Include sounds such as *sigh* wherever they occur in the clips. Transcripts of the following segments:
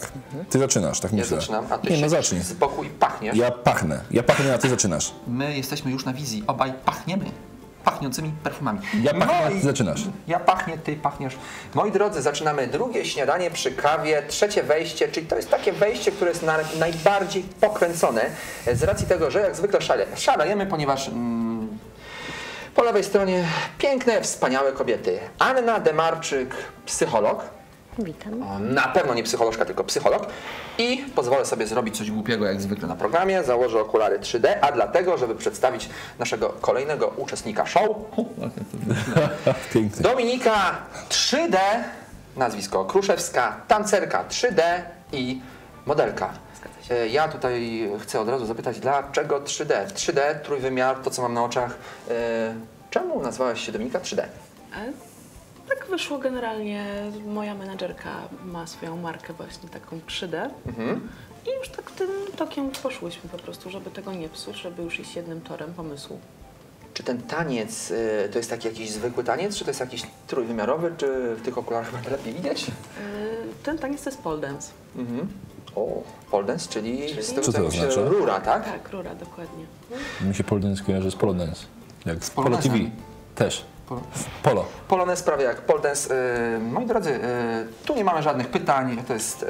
Tak. Ty zaczynasz, tak ja myślę. zaczynam, a ty Nie, no zacznij. z boku i pachniesz. Ja pachnę. Ja pachnę, a ty zaczynasz. My jesteśmy już na wizji, obaj pachniemy pachniącymi perfumami. Ja pachnę, a i- ty zaczynasz. Ja pachnię, ty pachniesz. Moi drodzy, zaczynamy drugie śniadanie przy kawie, trzecie wejście, czyli to jest takie wejście, które jest na, najbardziej pokręcone z racji tego, że jak zwykle szale, szalejemy, ponieważ mm, po lewej stronie piękne, wspaniałe kobiety. Anna Demarczyk, psycholog, Witam. o, na pewno nie psycholożka, tylko psycholog. I pozwolę sobie zrobić coś głupiego jak zwykle na programie. Założę okulary 3D, a dlatego, żeby przedstawić naszego kolejnego uczestnika show. *laughs* Dominika 3D, nazwisko Kruszewska, tancerka 3D i modelka. E, Ja tutaj chcę od razu zapytać, dlaczego 3D? 3D, trójwymiar, to co mam na oczach. E, Czemu nazwałaś się Dominika 3D? Tak wyszło generalnie. Moja menadżerka ma swoją markę właśnie taką 3D. I już tak tym tokiem poszłyśmy po prostu, żeby tego nie psuć, żeby już iść jednym torem pomysłu. Czy ten taniec e, to jest taki jakiś zwykły taniec, czy to jest jakiś trójwymiarowy, czy w tych okularach będzie lepiej widać? E, Ten taniec to jest pole dance. Mhm. O, pole dance, czyli, Czyli- z tego Co to się oznacza? rura, tak? Tak, rura, dokładnie. Mi się Polonez kojarzy z Polonez. Jak z Polo. TV. Też. Polo- Polo. Polonez prawie jak pole dance. E, Moi drodzy, e, tu nie mamy żadnych pytań, to jest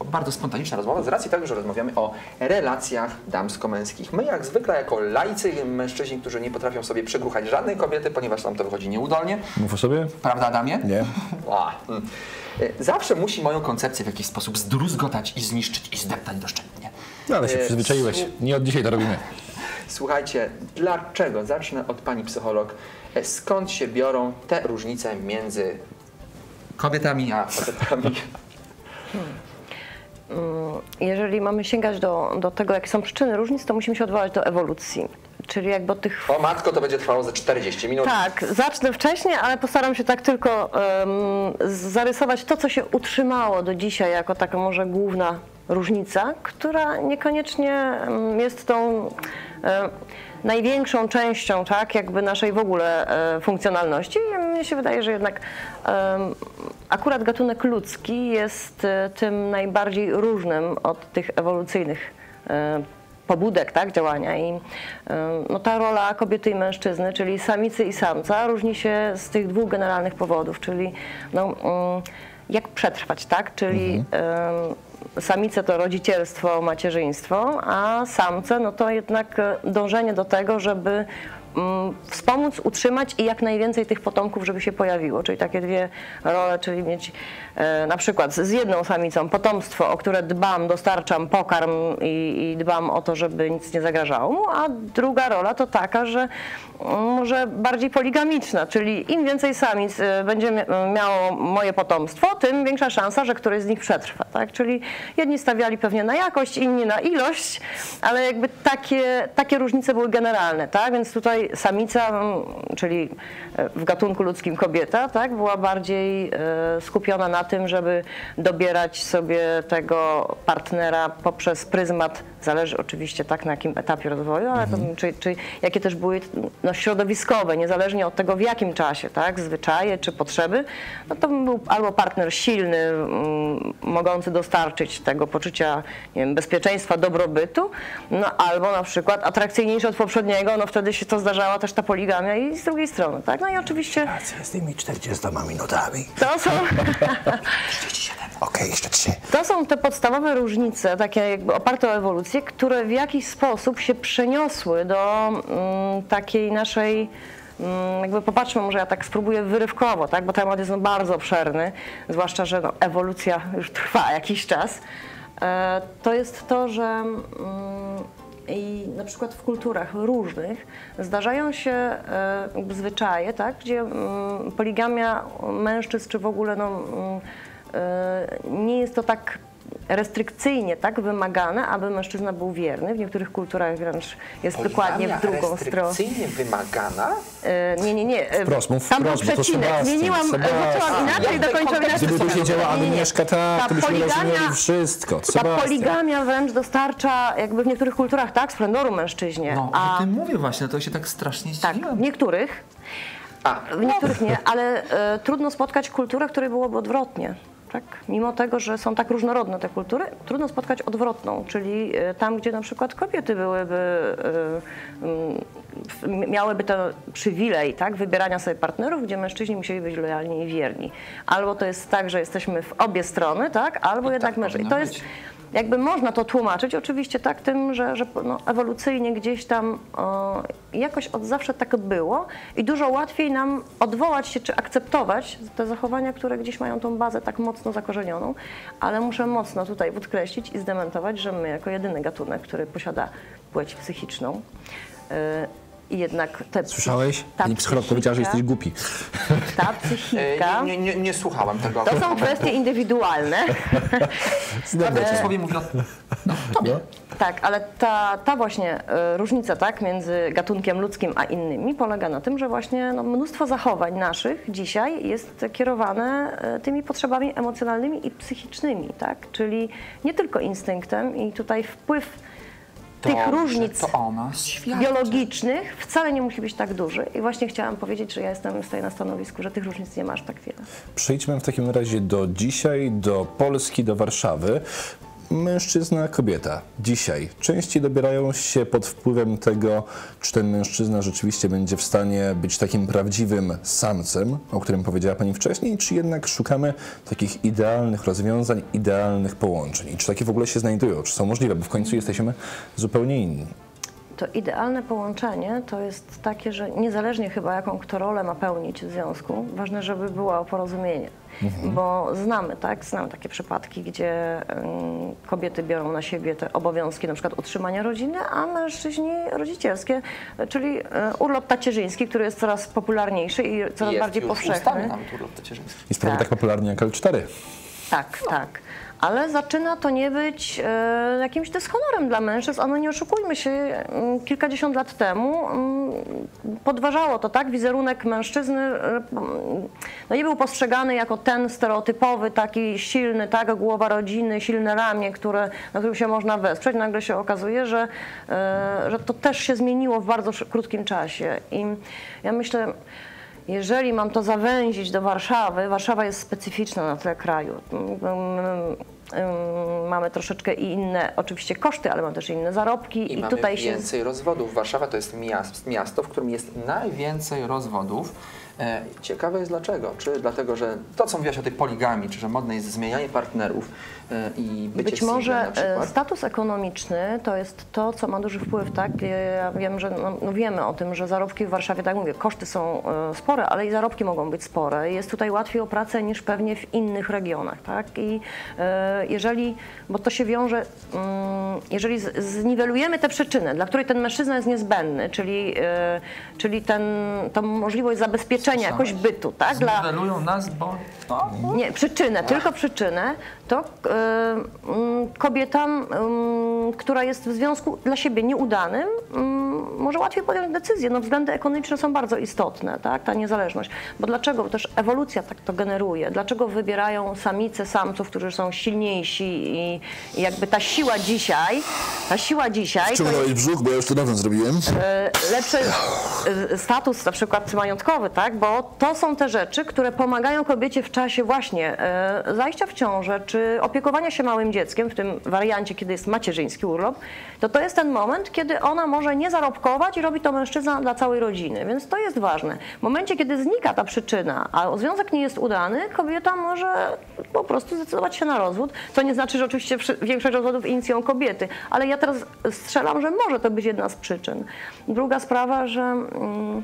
o- bardzo spontaniczna rozmowa z racji tego, że rozmawiamy o relacjach damsko-męskich. My jak zwykle jako laicy, mężczyźni, którzy nie potrafią sobie przegruchać żadnej kobiety, ponieważ nam to wychodzi nieudolnie, Mów o sobie? prawda Adamie? Nie. *laughs* A, mm. Zawsze musi moją koncepcję w jakiś sposób zdruzgotać i zniszczyć i zdeptać doszczętnie. No, ale się przyzwyczaiłeś. Nie od dzisiaj to robimy. Słuchajcie, dlaczego? Zacznę od pani psycholog. E, Skąd się biorą te różnice między kobietami a facetami? Jeżeli mamy sięgać do, do tego, jakie są przyczyny różnic, to musimy się odwołać do ewolucji. Czyli jakby tych O matko, to będzie trwało ze 40 minut. Tak, zacznę wcześniej, ale postaram się tak tylko em, zarysować to, co się utrzymało do dzisiaj jako taka może główna różnica, która niekoniecznie jest tą największą częścią tak, jakby naszej w ogóle e, funkcjonalności. I Mnie się wydaje, że jednak em, akurat gatunek ludzki jest e, tym najbardziej różnym od tych ewolucyjnych e, pobudek tak, działania. I no, ta rola kobiety i mężczyzny, czyli samicy i samca różni się z tych dwóch generalnych powodów, czyli no, mm, jak przetrwać, tak, czyli y, samice to rodzicielstwo, macierzyństwo, a samce no to jednak y, dążenie do tego, żeby wspomóc, utrzymać i jak najwięcej tych potomków, żeby się pojawiło. Czyli takie dwie role, czyli mieć e, na przykład z jedną samicą potomstwo, o które dbam, dostarczam pokarm i, i dbam o to, żeby nic nie zagrażało mu, a druga rola to taka, że mm, może bardziej poligamiczna, czyli im więcej samic e, będzie mia- miało moje potomstwo, tym większa szansa, że któryś z nich przetrwa. Tak? Czyli jedni stawiali pewnie na jakość, inni na ilość, ale jakby takie, takie różnice były generalne, tak? Więc tutaj samica, mm, czyli e, w gatunku ludzkim kobieta, tak, była bardziej e, skupiona na tym, żeby dobierać sobie tego partnera poprzez pryzmat, zależy oczywiście tak na jakim etapie rozwoju, ale to, czy, czy jakie też były no, środowiskowe, niezależnie od tego w jakim czasie, tak, zwyczaje czy potrzeby, no to był albo partner silny, mm, mogący dostarczyć tego poczucia nie wiem, bezpieczeństwa, dobrobytu, no albo na przykład atrakcyjniejszy od poprzedniego, no wtedy się to zdarzała też ta poligamia i z drugiej strony, tak? No i oczywiście Z tymi 40 minutami. to są, *laughs* Okej, jeszcze trzy. to są te podstawowe różnice, takie jakby oparte o ewolucję, które w jakiś sposób się przeniosły do mm, takiej naszej mm, jakby popatrzmy, może ja tak spróbuję wyrywkowo, tak, bo temat jest no bardzo obszerny, zwłaszcza, że no, ewolucja już trwa *laughs* jakiś czas. E, to jest to, że mm, i na przykład w kulturach różnych zdarzają się e, zwyczaje, tak, gdzie mm, poligamia mężczyzn, czy w ogóle no, mm, e, nie jest to tak restrykcyjnie tak wymagane, aby mężczyzna był wierny. W niektórych kulturach wręcz jest dokładnie w Poligamia drugą stronę. restrykcyjnie wymagana? E, Nie, nie, nie. e, Wprost mów, Tam był wprost, to przecinek. Zmieniłam, zaczęłam inaczej, dokończyłam inaczej. Gdyby tu nie, nie. Agnieszka, tak, Ta to byśmy poligamia- rozumieli wszystko. Ta Sebastian. poligamia wręcz dostarcza jakby w niektórych kulturach tak splendoru mężczyźnie. No, a o tym mówię właśnie, to się tak strasznie tak, zdziwiłem. w niektórych, A, w niektórych nie, ale e, trudno spotkać kulturę, w której byłoby odwrotnie. Tak? Mimo tego, że są tak różnorodne te kultury, trudno spotkać odwrotną, czyli e, tam, gdzie na przykład kobiety byłyby, e, miałyby ten przywilej tak, wybierania sobie partnerów, gdzie mężczyźni musieli być lojalni i wierni. Albo to jest tak, że jesteśmy w obie strony, tak, albo I jednak tak mężczyźni. To jest. Jakby można to tłumaczyć oczywiście tak tym, że, że no, ewolucyjnie gdzieś tam o, jakoś od zawsze tak było i dużo łatwiej nam odwołać się czy akceptować te zachowania, które gdzieś mają tą bazę tak mocno zakorzenioną, ale muszę mocno tutaj podkreślić i zdementować, że my jako jedyny gatunek, który posiada płeć psychiczną yy, i jednak te Słyszałeś? ta Pani psycholog powiedziała, że jesteś głupi. Ta E, psychika, Nie, nie, nie, nie słuchałam tego. to są kwestie indywidualne. *laughs* Prawda przysłowie mówi o no, tobie. Tak, ale ta, ta właśnie e, różnica tak, między gatunkiem ludzkim a innymi polega na tym, że właśnie no, mnóstwo zachowań naszych dzisiaj jest kierowane e, tymi potrzebami emocjonalnymi i psychicznymi, tak? czyli nie tylko instynktem i tutaj wpływ tych różnic biologicznych wcale nie musi być tak duży i właśnie chciałam powiedzieć, że ja jestem stoję na stanowisku, że tych różnic nie masz tak wiele. Przejdźmy w takim razie do dzisiaj, do Polski, do Warszawy. Mężczyzna, kobieta. Dzisiaj częściej dobierają się pod wpływem tego, czy ten mężczyzna rzeczywiście będzie w stanie być takim prawdziwym samcem, o którym powiedziała Pani wcześniej, czy jednak szukamy takich idealnych rozwiązań, idealnych połączeń. I czy takie w ogóle się znajdują, czy są możliwe, bo w końcu jesteśmy zupełnie inni. To idealne połączenie to jest takie, że niezależnie chyba jaką kto rolę ma pełnić w związku, ważne, żeby było porozumienie. Bo znamy, tak, znamy takie przypadki, gdzie kobiety biorą na siebie te obowiązki na przykład utrzymania rodziny, a mężczyźni rodzicielskie, czyli y, urlop tacierzyński, który jest coraz popularniejszy i coraz Jest bardziej już powszechny. Nawet urlop tacierzyński. Jest prawie Tak. tak popularny jak L4. Tak, tak. Ale zaczyna to nie być e, jakimś dyshonorem dla mężczyzn. Ono nie oszukujmy się, mm, kilkadziesiąt lat temu mm, podważało to, tak? Wizerunek mężczyzny e, mm, no nie był postrzegany jako ten stereotypowy, taki silny, tak? Głowa rodziny, silne ramię, które, na którym się można wesprzeć. Nagle się okazuje, że, e, że to też się zmieniło w bardzo krótkim czasie. I ja myślę, jeżeli mam to zawęzić do Warszawy, Warszawa jest specyficzna na tle kraju. Mm, mm, Mamy troszeczkę i inne oczywiście koszty, ale mamy też inne zarobki I, i, tutaj się więcej rozwodów. Warszawa to jest miasto, miasto, w którym jest najwięcej rozwodów. E, Ciekawe jest dlaczego. Czy dlatego, że to, co mówiłaś o tej poligami, czy że modne jest zmienianie partnerów e, i bycie Być może e, status ekonomiczny to jest to, co ma duży wpływ, tak? Ja wiem, że no, no wiemy o tym, że zarobki w Warszawie, tak mówię, koszty są spore, ale i zarobki mogą być spore. Jest tutaj łatwiej o pracę niż pewnie w innych regionach, tak? I jeżeli, bo to się wiąże, mm, jeżeli zniwelujemy tę przyczynę, dla której ten mężczyzna jest niezbędny, czyli, czyli ten, tą możliwość zabezpieczenia jakoś bytu, tak? Dla, nas, bo no, nie, przyczynę, tylko przyczynę, to mm, kobieta, mm, która jest w związku dla siebie nieudanym, mm, może łatwiej podjąć decyzję. No, względy ekonomiczne są bardzo istotne, tak, ta niezależność. Bo dlaczego? Bo też ewolucja tak to generuje. Dlaczego wybierają samice samców, którzy są silniejsi i, i jakby ta siła dzisiaj, ta siła dzisiaj jest brzuch, bo ja już to dawno zrobiłem. e, lepszy e, status na przykład majątkowy, tak? Bo to są te rzeczy, które pomagają kobiecie w czasie właśnie e, zajścia w ciążę, czy opiekowania się małym dzieckiem, w tym wariancie, kiedy jest macierzyński urlop, to to jest ten moment, kiedy ona może nie i robi to mężczyzna dla całej rodziny, więc to jest ważne. W momencie, kiedy znika ta przyczyna, a związek nie jest udany, kobieta może po prostu zdecydować się na rozwód, co nie znaczy, że oczywiście większość rozwodów inicjują kobiety, ale ja teraz strzelam, że może to być jedna z przyczyn. Druga sprawa, że mm,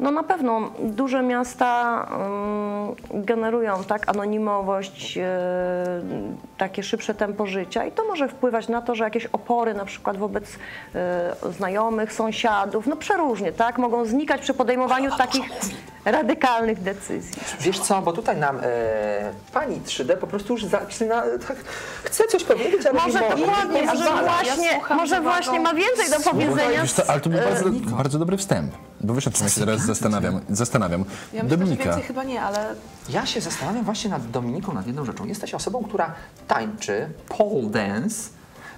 no na pewno duże miasta mm, generują tak anonimowość, e, takie szybsze tempo życia i to może wpływać na to, że jakieś opory na przykład wobec e, znajomych, sąsiadów, no przeróżnie, tak, mogą znikać przy podejmowaniu takich radykalnych decyzji. Wiesz co, bo tutaj nam e, pani 3D po prostu już zaczyna, tak, chce coś powiedzieć, ale Może nie dokładnie, Nie może właśnie, słucham może właśnie ma więcej do powiedzenia. Co, ale to był bardzo, bardzo dobry wstęp. Bo wiesz, nad czym ja się teraz zastanawiam. zastanawiam. Ja myślę, że Dominika, więcej chyba nie, ale Ja się zastanawiam właśnie nad Dominiką, nad jedną rzeczą. Jesteś osobą, która tańczy pole dance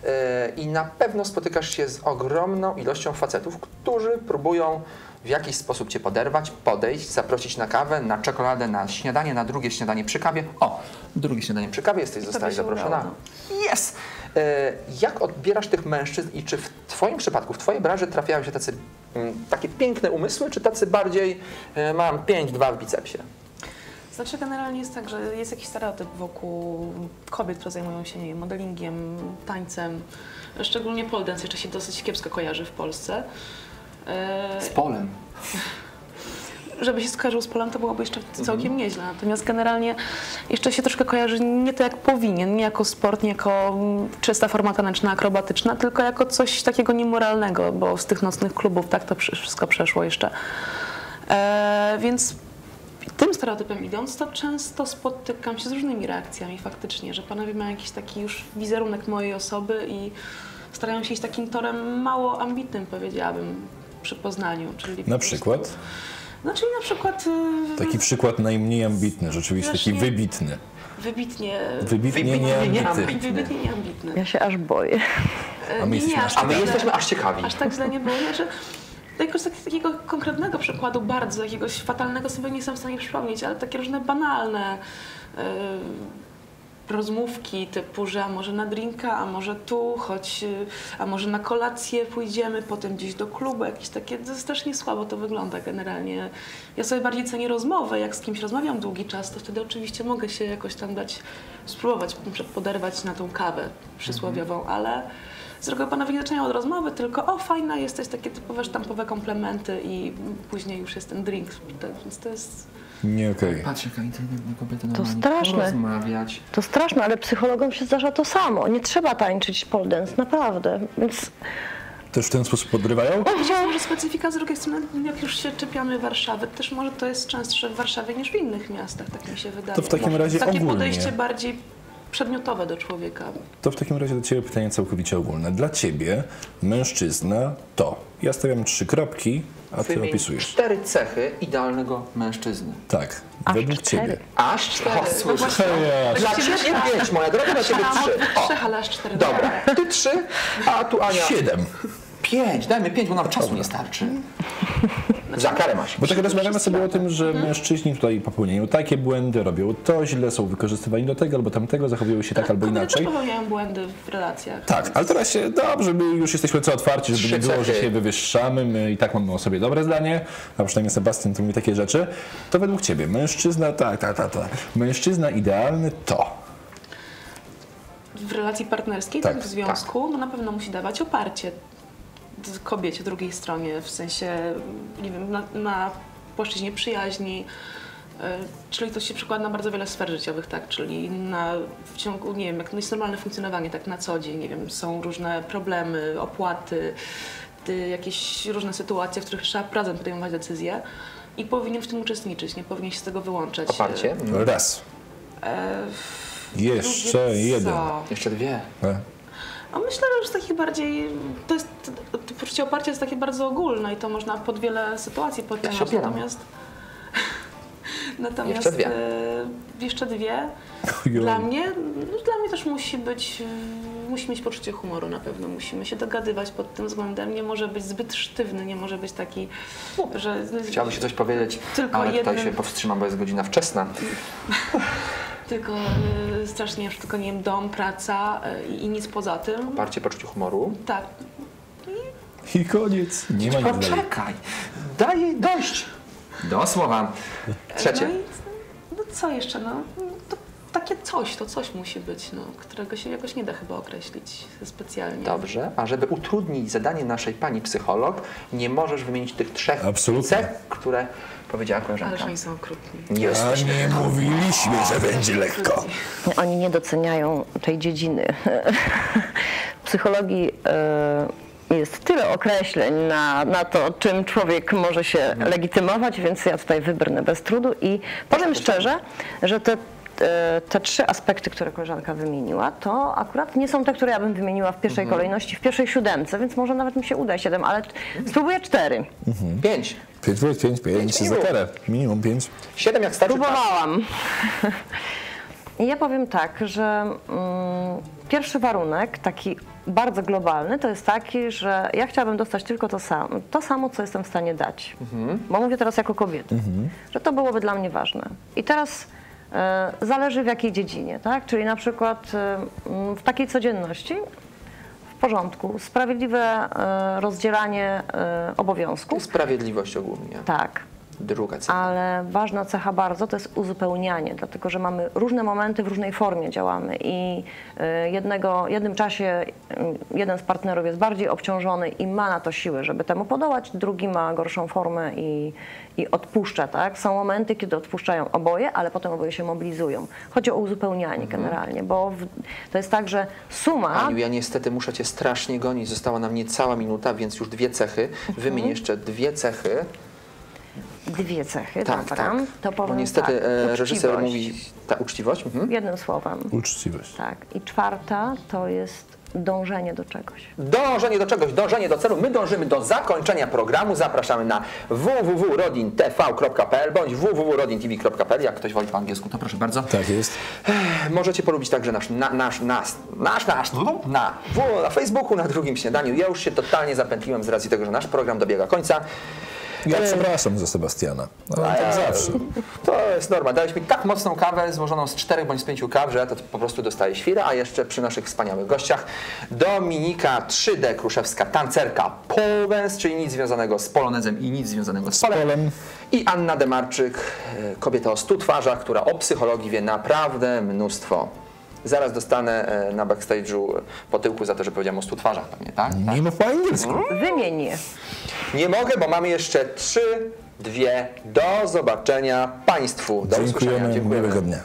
yy, i na pewno spotykasz się z ogromną ilością facetów, którzy próbują w jakiś sposób Cię poderwać, podejść, zaprosić na kawę, na czekoladę, na śniadanie, na drugie śniadanie przy kawie. O, drugie śniadanie przy kawie, jesteś została się zaproszona. Jest! E, Jak odbierasz tych mężczyzn i czy w Twoim przypadku, w Twojej branży trafiają się tacy takie piękne umysły, czy tacy bardziej e, mam 5-2 w bicepsie? Znaczy generalnie jest tak, że jest jakiś stereotyp wokół kobiet, które zajmują się nie wiem, modelingiem, tańcem. Szczególnie pole dance jeszcze się dosyć kiepsko kojarzy w Polsce. E, Z polem. *laughs* żeby się skojarzył z polem, to byłoby jeszcze całkiem nieźle. Natomiast generalnie jeszcze się troszkę kojarzy nie to jak powinien, nie jako sport, nie jako mm, czysta forma taneczna, akrobatyczna, tylko jako coś takiego niemoralnego, bo z tych nocnych klubów tak to wszystko przeszło jeszcze. E, więc tym stereotypem idąc, to często spotykam się z różnymi reakcjami faktycznie, że panowie mają jakiś taki już wizerunek mojej osoby i starają się iść takim torem mało ambitnym, powiedziałabym, przy poznaniu. Czyli po Na prostu- przykład? No czyli na przykład y, Taki przykład najmniej ambitny, rzeczywiście taki wybitny. wybitnie, Wybitnie Wybitnie nieambitny. wybitnie nieambitny. Ja się aż boję. E, A my nie, aż aż A my tak jesteśmy aż ciekawi. Aż tak źle nie było. Znaczy, jakoś tak, takiego konkretnego przykładu bardzo, jakiegoś fatalnego sobie nie jestem w stanie przypomnieć, ale takie różne banalne e, rozmówki typu, że a może na drinka, a może tu, choć, y, a może na kolację pójdziemy, potem gdzieś do klubu, jakieś takie, to strasznie słabo to wygląda generalnie. Ja sobie bardziej cenię rozmowę, jak z kimś rozmawiam długi czas, to wtedy oczywiście mogę się jakoś tam dać, spróbować poderwać na tą kawę przysłowiową, ale z panowie nie zaczynają od rozmowy, tylko o fajna jesteś, takie typowe sztampowe komplementy i później już jest ten drink, więc to jest... Nie okej. Patrz, jaka inteligentna kobieta To straszne. porozmawiać. To straszne, ale psychologom się zdarza to samo. Nie trzeba tańczyć pole dance, naprawdę. Więc Też w ten sposób podrywają? Powiedziałam, że specyfika z drugiej strony, jak już się czepiamy Warszawy, też może to jest częstsze w Warszawie niż w innych miastach, tak mi się wydaje. To w takim razie Takie ogólnie. podejście bardziej przedmiotowe do człowieka. To w takim razie do Ciebie pytanie całkowicie ogólne. Dla Ciebie mężczyzna to. Ja stawiam trzy kropki, a Ty Wymień opisujesz. cztery cechy idealnego mężczyzny. Tak, Aż według cztery. Ciebie. Aż cztery. O, słyszysz? Hej, Dla ciebie pięć, moja droga, dla ciebie trzy. O, trzech, ale aż cztery. dobra, ty trzy, a tu Ania. Siedem. Pięć, dajmy pięć, bo nam czasu nie starczy. *laughs* Za karę masz. Bo tak rozmawiamy sobie o tym, że mężczyźni tutaj popełniają takie błędy, robią to źle, są wykorzystywani do tego albo tamtego, zachowują się tak albo Kobiety inaczej. też popełniają błędy w relacjach. Tak, ale teraz się dobrze, my już jesteśmy co otwarci, żeby nie było, że się wywyższamy, my i tak mamy o sobie dobre zdanie, a przynajmniej Sebastian to mówi takie rzeczy. To według Ciebie mężczyzna, tak, tak, tak, tak. Mężczyzna idealny to. W relacji partnerskiej, Tak, tak, w związku, no na pewno musi dawać oparcie kobiecie, drugiej stronie, w sensie, nie wiem, na, na płaszczyźnie przyjaźni, y, Czyli to się przekłada na bardzo wiele sfer życiowych, tak? Czyli na, w ciągu, nie wiem, jak jest normalne funkcjonowanie, tak na co dzień, nie wiem, są różne problemy, opłaty, ty, jakieś różne sytuacje, w których trzeba razem podejmować decyzje i powinien w tym uczestniczyć, nie powinien się z tego wyłączać. Oparcie. Raz. E, Jeszcze drugie jeden. co? Jeszcze dwie. E, A myślę, że już takich bardziej, to jest, to poczucie oparcia jest takie bardzo ogólne i to można pod wiele sytuacji podjąć. opieram. Natomiast, *laughs* natomiast Jeszcze dwie. e, jeszcze dwie. Dla mnie, no, dla mnie też musi być, e, musi mieć poczucie humoru na pewno. Musimy się dogadywać pod tym względem. Nie może być zbyt sztywny, nie może być taki, że... Chciałaby się coś powiedzieć, Tylko ale tutaj się powstrzymam, bo jest godzina wczesna. *laughs* Tylko e, strasznie, tylko nie wiem, dom, praca e, i, nic poza tym. Oparcie, poczucie humoru. Tak, I koniec. Nie ma nic dalej. Poczekaj, daj jej dojść. Do słowa. Trzecie. No, i, no co jeszcze, no? To takie coś, to coś musi być, no, którego się jakoś nie da chyba określić specjalnie. Dobrze, a żeby utrudnić zadanie naszej pani psycholog, nie możesz wymienić tych trzech Absolutnie. cech, które powiedziała koleżanka. Ależ oni są okrutni. Nie A nie mówiliśmy, że będzie lekko. Oni nie doceniają tej dziedziny. W *laughs* psychologii e, jest tyle określeń na, na to, czym człowiek może się legitymować, więc ja tutaj wybrnę bez trudu i powiem szczerze, że te, te trzy aspekty, które koleżanka wymieniła, to akurat nie są te, które ja bym wymieniła w pierwszej kolejności, w pierwszej siódemce, więc może nawet mi się uda siedem, ale spróbuję cztery. Pięć. 5 plus 5, 5 za karę. Minimum 5. Siedem jak starczy. Próbowałam. *laughs* Ja powiem tak, że mm, pierwszy warunek, taki bardzo globalny, to jest taki, że ja chciałabym dostać tylko to samo, to samo, co jestem w stanie dać. Bo mówię teraz jako kobieta, że to byłoby dla mnie ważne. I teraz e, zależy w jakiej dziedzinie, tak? Czyli na przykład e, w takiej codzienności w porządku, sprawiedliwe e, rozdzielanie e, obowiązków, Sprawiedliwość ogólnie. tak. Druga cecha. Ale ważna cecha bardzo to jest uzupełnianie, dlatego że mamy różne momenty, w różnej formie działamy i y, jednego, jednym czasie y, jeden z partnerów jest bardziej obciążony i ma na to siły, żeby temu podołać, drugi ma gorszą formę i, i odpuszcza. Tak? Są momenty, kiedy odpuszczają oboje, ale potem oboje się mobilizują. Chodzi o uzupełnianie generalnie, bo w, to jest tak, że suma... Aniu, ja niestety muszę Cię strasznie gonić. Została nam niecała minuta, więc już dwie cechy. Mhm. Wymień jeszcze dwie cechy. Dwie cechy, Tak, dobra, tak. to Bo powiem niestety tak, e, reżyser mówi... Ta uczciwość? Mhm. Jednym słowem. Uczciwość. Tak. I czwarta to jest dążenie do czegoś. Dążenie do czegoś, dążenie do celu. My dążymy do zakończenia programu. Zapraszamy na www.rodintv.pl bądź www.rodintv.pl. Jak ktoś woli po angielsku, to proszę bardzo. Tak jest. Możecie polubić także nasz, na, nasz, nas, nasz, nasz, na, na Facebooku, na drugim śniadaniu. Ja już się totalnie zapętliłem z racji tego, że nasz program dobiega końca. Ja E, przepraszam za Sebastiana. Ale a tak ja- zawsze. To jest norma. Dałeś mi tak mocną kawę złożoną z czterech bądź z pięciu kaw, że ja to po prostu dostaję świrę, a jeszcze przy naszych wspaniałych gościach Dominika 3D Kruszewska, tancerka pole dance, czyli nic związanego z polonezem i nic związanego z polem. polem. I Anna Demarczyk, e, kobieta o stu twarzach, która o psychologii wie naprawdę mnóstwo. Zaraz dostanę e, na backstage'u po tyłku za to, że powiedziałem o stu twarzach pewnie, tak? tak? Nie mów po angielsku. Wymień je. Nie mogę, bo mamy jeszcze trzy, dwie. Do zobaczenia Państwu. Do usłyszenia. Dziękujemy. Dziękujemy. Miłego dnia.